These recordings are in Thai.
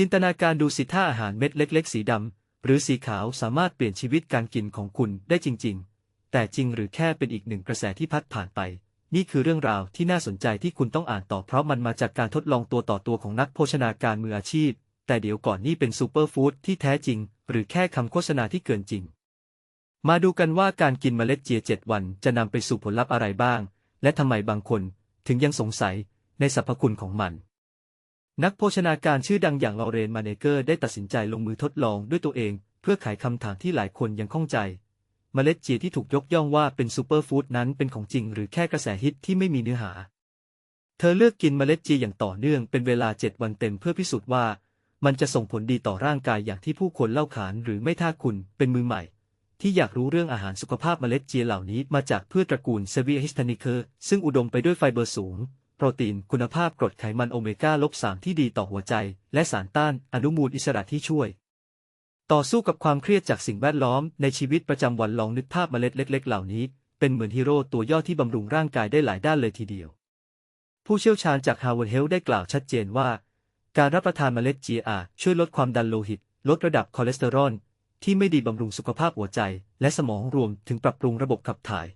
จินตนาการดูสิถ้าอาหารเม็ดเล็ก ๆ สีดำหรือสีขาวสามารถเปลี่ยนชีวิตการกินของคุณได้จริง ๆ แต่จริงหรือแค่เป็นอีกหนึ่งกระแสที่พัดผ่านไป นี่คือเรื่องราวที่น่าสนใจที่คุณต้องอ่านต่อเพราะมันมาจากการทดลองตัวต่อตัวของนักโภชนาการมืออาชีพ แต่เดี๋ยวก่อนนี่เป็นซูเปอร์ฟู้ดที่แท้จริง หรือแค่คำโฆษณาที่เกินจริง มาดูกันว่าการกินเมล็ดเจียเจ็ดวันจะนำไปสู่ผลลัพธ์อะไรบ้าง และทำไมบางคนถึงยังสงสัยในสรรพคุณของมัน นักโภชนาการชื่อดังอย่างลอเรนมาเนเกอร์ได้ตัดสินใจลงมือทดลองด้วยตัวเอง เพื่อไขคำถามที่หลายคนยังข้องใจ เมล็ดเจียที่ถูกยกย่องว่าเป็นซูเปอร์ฟู้ดนั้นเป็นของจริง หรือแค่กระแสฮิตที่ไม่มีเนื้อหา เธอเลือกกินเมล็ดเจียอย่างต่อเนื่องเป็นเวลา7วันเต็มเพื่อพิสูจน์ว่า มันจะส่งผลดีต่อร่างกายอย่างที่ผู้คนเล่าขานหรือไม่ถ้าคุณเป็นมือใหม่ ที่อยากรู้เรื่องอาหารสุขภาพเมล็ดเจียเหล่านี้มาจากพืชตระกูลเซเวียฮิสตานิเคอร์ซึ่งอุดมไปด้วยไฟเบอร์สูง โปรตีน คุณภาพกรดไขมันโอเมก้าลบสามที่ดีต่อหัวใจ และสารต้านอนุมูลอิสระที่ช่วย ต่อสู้กับความเครียดจากสิ่งแวดล้อมในชีวิตประจำวันลองนึกภาพเมล็ดเล็ก ๆ เหล่านี้ เป็นเหมือนฮีโร่ตัวย่อที่บำรุงร่างกายได้หลายด้านเลยทีเดียว ผู้เชี่ยวชาญจาก Harvard Health ได้กล่าวชัดเจนว่า การรับประทานเมล็ดเจียอช่วยลดความดันโลหิต ลดระดับคอเลสเตอรอลที่ไม่ดีบำรุงสุขภาพหัวใจ และสมองรวมถึงปรับปรุงระบบขับถ่าย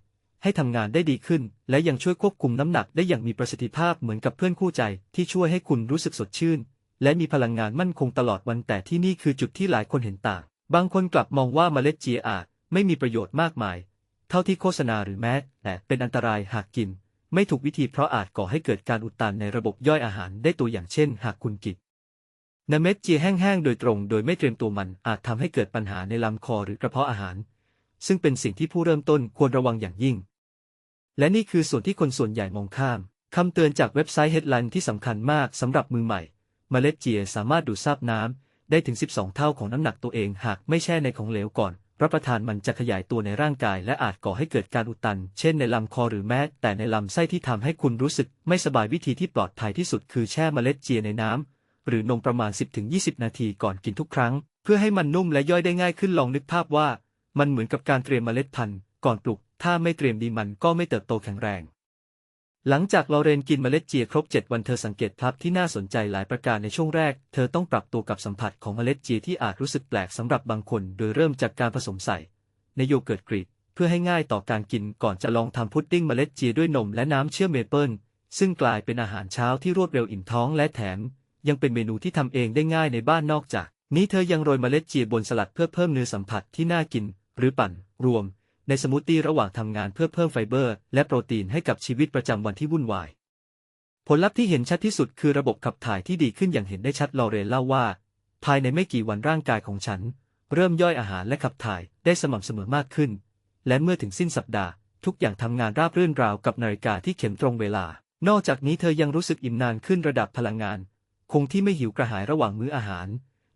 ให้ทำงานได้ดีขึ้น และยังช่วยควบคุมน้ำหนักได้อย่างมีประสิทธิภาพเหมือนกับเพื่อนคู่ใจ ที่ช่วยให้คุณรู้สึกสดชื่น และมีพลังงานมั่นคงตลอดวันแต่ที่นี่คือจุดที่หลายคนเห็นต่าง บางคนกลับมองว่าเมล็ดเจียอาจไม่มีประโยชน์มากมาย เท่าที่โฆษณาหรือแม้แต่เป็นอันตรายหากกิน ไม่ถูกวิธีเพราะอาจก่อให้เกิดการอุดตันในระบบย่อยอาหารได้ตัวอย่างเช่น หากคุณกินนเม็ดเจียแห้งๆโดยตรง โดยไม่เตรียมตัวมันอาจทำให้เกิดปัญหาในลำคอหรือกระเพาะอาหาร ซึ่งเป็นสิ่งที่ผู้เริ่มต้นควรระวังอย่างยิ่ง และนี่คือส่วนที่คนส่วนใหญ่มองข้าม คำเตือนจากเว็บไซต์ Headline ที่สำคัญมากสำหรับมือใหม่ เมล็ดเจียสามารถดูดซับน้ำได้ถึง 12 เท่าของน้ำหนักตัวเองหากไม่แช่ในของเหลวก่อน รับประทานมันจะขยายตัวในร่างกาย และอาจก่อให้เกิดการอุดตัน เช่นในลำคอหรือแม้แต่ในลำไส้ที่ทำให้คุณรู้สึกไม่สบายวิธีที่ปลอดภัยที่สุดคือแช่เมล็ดเจียในน้ำหรือนมประมาณ 10-20 นาทีก่อนกินทุกครั้ง เพื่อให้มันนุ่มและย่อยได้ง่ายขึ้นลองนึกภาพว่า มันเหมือนกับการเตรียมเมล็ดพันธุ์ก่อนปลูก ถ้าไม่เตรียมดีมันก็ไม่เติบโตแข็งแรง หลังจากลอเรนกินเมล็ดเจียครบ 7 วันเธอสังเกตพลับที่น่าสนใจหลายประการในช่วงแรก เธอต้องปรับตัวกับสัมผัสของเมล็ดเจียที่อาจรู้สึกแปลกสำหรับบางคน โดยเริ่มจากการผสมใส่ ในโยเกิร์ตกรีกเพื่อให้ง่ายต่อการกินก่อนจะลองทำพุดดิ้งเมล็ดเจียด้วยนมและน้ำเชื่อมเมเปิลซึ่งกลายเป็นอาหารเช้าที่รวดเร็วอิ่มท้องและแถม ยังเป็นเมนูที่ทำเองได้ง่ายในบ้านนอกจาก นี้เธอยังโรยเมล็ดเจียบนสลัดเพื่อเพิ่มเนื้อสัมผัสที่น่ากิน หรือปั่น รวม ในสมูทตี้ระหว่างทำงานเพื่อเพิ่มไฟเบอร์ และโปรตีนให้กับชีวิตประจำวันที่วุ่นวาย ผลลัพธ์ที่เห็นชัดที่สุดคือระบบขับถ่ายที่ดีขึ้นอย่างเห็นได้ชัดลอเรนเล่าว่า ภายในไม่กี่วันร่างกายของฉัน เริ่มย่อยอาหารและขับถ่ายได้สม่ำเสมอมากขึ้น และเมื่อถึงสิ้นสัปดาห์ ทุกอย่างทำงานราบรื่นราวกับนาฬิกาที่เข็มตรงเวลา นอกจากนี้เธอยังรู้สึกอิ่มนานขึ้นระดับพลังงาน คงที่ไม่หิวกระหายระหว่างมื้ออาหาร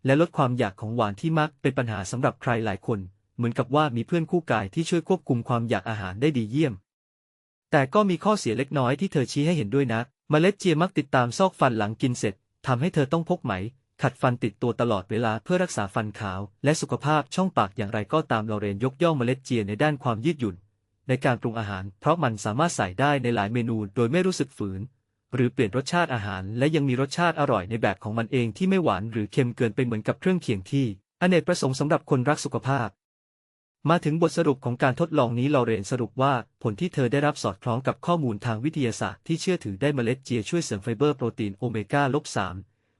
และลดความอยากของหวานที่มักเป็นปัญหาสำหรับใครหลายคน เหมือนกับว่ามีเพื่อนคู่กายที่ช่วยควบคุมความอยากอาหารได้ดีเยี่ยม แต่ก็มีข้อเสียเล็กน้อยที่เธอชี้ให้เห็นด้วยนะเมล็ดเจียมักติดตามซอกฟันหลังกินเสร็จทำให้เธอต้องพกไหม ขัดฟันติดตัวตลอดเวลาเพื่อรักษาฟันขาว และสุขภาพช่องปากอย่างไรก็ตามลอเรนยกย่องเมล็ดเจียในด้านความยืดหยุ่น ในการปรุงอาหาร เพราะมันสามารถใส่ได้ในหลายเมนูโดยไม่รู้สึกฝืน หรือเปลี่ยนรสชาติอาหาร และยังมีรสชาติอร่อยในแบบของมันเองที่ไม่หวานหรือเค็มเกินไปเหมือนกับเครื่องเคียงที่อเนกประสงค์สำหรับคนรักสุขภาพ มาถึงบทสรุปของการทดลองนี้ลอเรนสรุปว่า ผลที่เธอได้รับสอดคล้องกับข้อมูลทางวิทยาศาสตร์ที่เชื่อถือได้เมล็ดเจียช่วยเสริมไฟเบอร์โปรตีนโอเมก้าลบสาม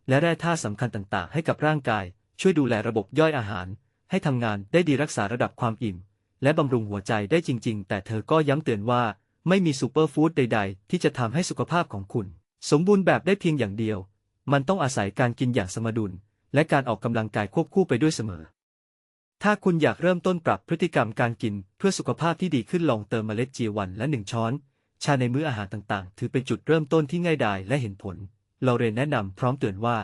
และแร่ธาตุสำคัญต่างๆ ให้กับร่างกาย ช่วยดูแลระบบย่อยอาหาร ให้ทำงานได้ดีรักษาระดับความอิ่ม และบำรุงหัวใจได้จริง ๆ แต่เธอก็ย้ำเตือนว่า ไม่มีซูเปอร์ฟู้ดใด ๆ ที่จะทำให้สุขภาพของคุณ สมบูรณ์แบบได้เพียงอย่างเดียว มันต้องอาศัยการกินอย่างสมดุล และการออกกำลังกายควบคู่ไปด้วยเสมอ ถ้าคุณอยากเริ่มต้นปรับพฤติกรรมการกินเพื่อสุขภาพที่ดีขึ้นลองเติมเมล็ดเจียวันละหนึ่งช้อน ชาในมื้ออาหารต่างๆ ถือเป็นจุดเริ่มต้นที่ง่ายดายและเห็นผลลอเรนแนะนำพร้อมเตือนว่า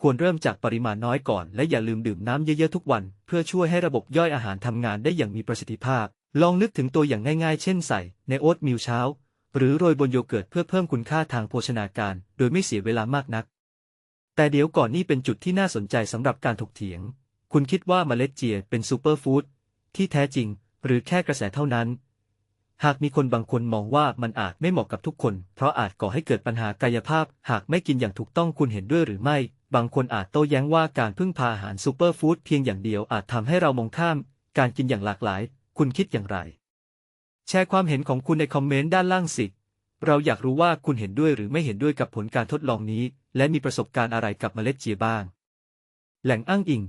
ควรเริ่มจากปริมาณน้อยก่อน และอย่าลืมดื่มน้ำเยอะๆทุกวัน เพื่อช่วยให้ระบบย่อยอาหารทำงานได้อย่างมีประสิทธิภาพ ลองนึกถึงตัวอย่างง่ายๆ เช่นใส่ในโอ๊ตมิลเช้า หรือโรยบนโยเกิร์ตเพื่อเพิ่มคุณค่าทางโภชนาการ โดยไม่เสียเวลามากนัก แต่เดี๋ยวก่อนนี่เป็นจุดที่น่าสนใจสำหรับการถกเถียง คุณคิดว่าเมล็ดเจียเป็นซูเปอร์ฟู้ดที่แท้จริง หรือแค่กระแสเท่านั้น หากมีคนบางคนมองว่ามันอาจไม่เหมาะกับทุกคน เพราะอาจก่อให้เกิดปัญหากายภาพ หากไม่กินอย่างถูกต้องคุณเห็นด้วยหรือไม่ บางคนอาจโต้แย้งว่าการพึ่งพาอาหารซูเปอร์ฟู้ดเพียงอย่างเดียวอาจทำให้เรามองข้าม การกินอย่างหลากหลาย คุณคิดอย่างไร แชร์ความเห็นของคุณในคอมเมนต์ด้านล่างสิเราอยากรู้ว่าคุณเห็นด้วยหรือไม่เห็นด้วยกับผลการทดลองนี้ และมีประสบการณ์อะไรกับเมล็ดเจียบ้าง แหล่งอ้างอิง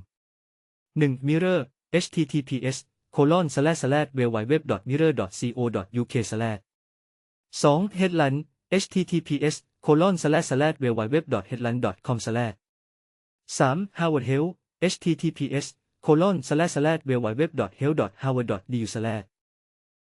1. Mirror https colon slash slash www mirror co uk slash 2. headland https colon slash slash www headland com slash 3. Howard Health https colon slash slash www health harvard du slash